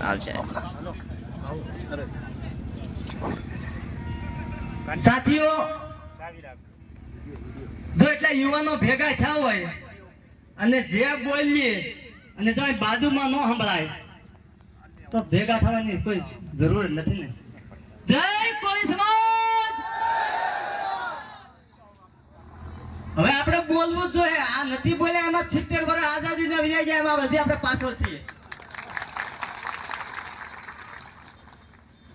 હાલ સાથીઓ, જો એટલા યુવાનો ભેગા થયા હોય અને જે બોલીએ અને જો બાજુમાં ન સંભળાય, તો ભેગા થવાની કોઈ જરૂર નથી ને. જય હવે આપણે બોલવું જોઈએ. આ નથી બોલ્યા, એમાં સિત્તેર વર્ષ આઝાદી ને વિજય જાય એમાં બધી આપણે પાછળ છીએ.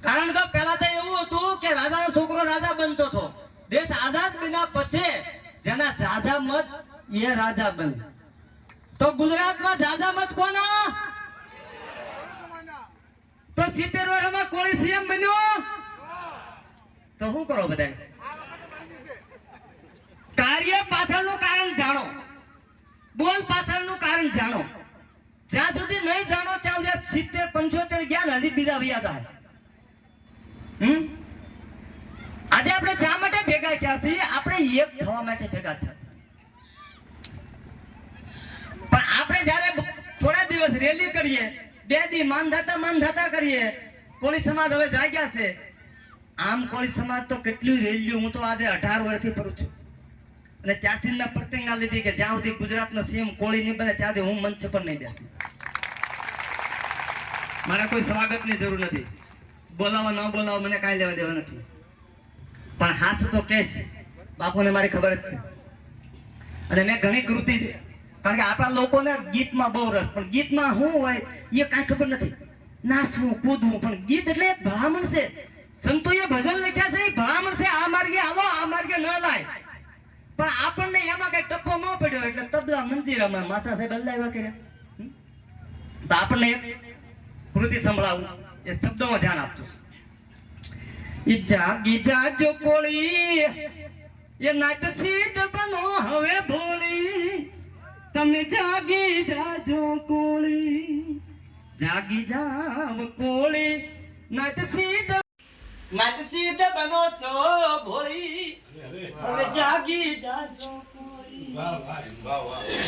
કારણ કે પહેલા તો એવું હતું કે રાજાનો છોકરો રાજા બનતો હતો. દેશ આઝાદ બન્યા પછી જેના જાજા મત, એ રાજા બને. તો ગુજરાતમાં જાજા મત કોના? તો સિત્તેર વર્ષમાં કોળી સીએમ બન્યો? તો શું કરો બધા? કાર્ય પાછળનું કારણ જાણો. બોલ પાછળનું કારણ જાણો. જ્યાં સુધી નહીં જાણો ત્યાં સુધી સિત્તેર, પંચોતેર ગયા ને હજી બીજા વ્યા જાય. હમ? આજે આપણે શા માટે ભેગા થયા છીએ? આપણે એક થવા માટે ભેગા થયા છીએ. પણ આપણે જ્યારે થોડા દિવસ રેલી કરીએ, બે દી માનધાતા માનધાતા કરીએ, કોળી સમાજ હવે જાગ્યા છે. આમ કોળી સમાજ તો કેટલી રેલીઓ, હું તો આજે અઢાર વર્ષથી ફરું છું. અને ત્યાંથી મેં પ્રતિજ્ઞા લીધી કે જ્યાં સુધી ગુજરાતનો સીએમ કોળી નહીં બને, ત્યાં સુધી હું મંચ પર નહીં બેસું. મારે કોઈ સ્વાગતની જરૂર નથી. બોલાવો, ન બોલાવો, મને કાંઈ લેવા દેવા નથી. પણ હાસુ તો કેસ બાપુને મારી ખબર જ છે. અને મેં ઘણી કૃતિ કારણ કે આપણા લોકોને ગીતમાં બહુ રસ, પણ ગીતમાં શું હોય, એ કાંઈ ખબર નથી. નાચવું કૂદવું, પણ ગીત એટલે ભલામણ છે. સંતોએ ભજન લખ્યા છે ભલામણ છે, આ માર્ગે આવો આ માર્ગે ન લાય. પણ આપણને એમાં કઈ ટપ્પો ન પડ્યો એટલે તબલા મંજીરામાં માથા સાહેબ હલાવ્યા કર્યા? તો આપણને કૃતિ સંભળાવું. એ શબ્દોમાં ધ્યાન આપજો. ઈજા ગીજા જો કોળી એ નાટ સીધ બનો હવે ભોળી. તમે જાગી જાજો કોળી. જાગી જાવ કોળી. નાટ સીધ નાટ સીધ બનો છો ભોળી. હવે જાગી જાજો કોળી.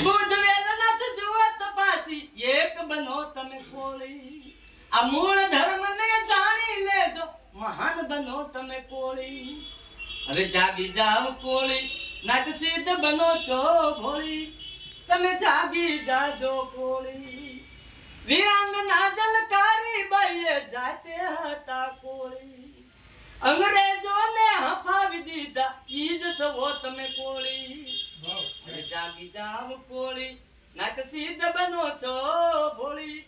બુદ્ધ વેદનાથ જુઓ તપાસી. એક બનો તમે કોળી. આ મૂળ લેજો મહાન બનો તમે કોળી. હવે જાગી જાવ કોળી. નાત સિદ્ધ બનો છો ભોળી. તમે જાગી જાજો કોળી. વિરાંગના જલકારી બાઈએ જાતે હતા કોળી. અંગ્રેજોને હફાવી દીધા ઈ જ સવો તમે કોળી. હવે જાગી જાવ કોળી. નાત સિદ્ધ બનો છો ભોળી.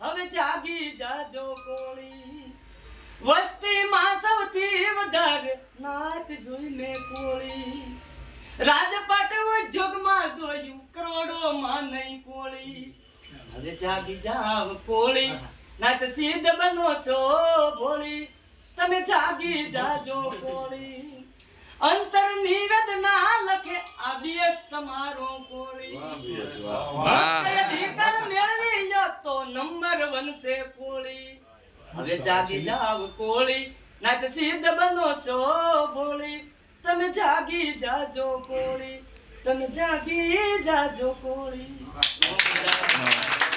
હવે જાગી જાજો કોળી. વસ્તીમાં વધારે નાત જોઈ કોળી. રાજપાટ ઉદ્યોગમાં જોયું કરોડોમાં નહીં કોળી. હવે જાગી જાવ કોળી. નાત સિદ્ધ બનો છો ભોળી. તમે જાગી જાજો કોળી. અંતર નિવેદના લખે આબીએસ તમારો કોળી. અધિકાર મેળવી લો તો નંબર વનશે કોળી. હવે જાગી જાવ કોળી. નાત સિદ્ધ બનો છો ભોળી તમે જાગી જાજો કોળી. તમે જાગી જાજો કોળી.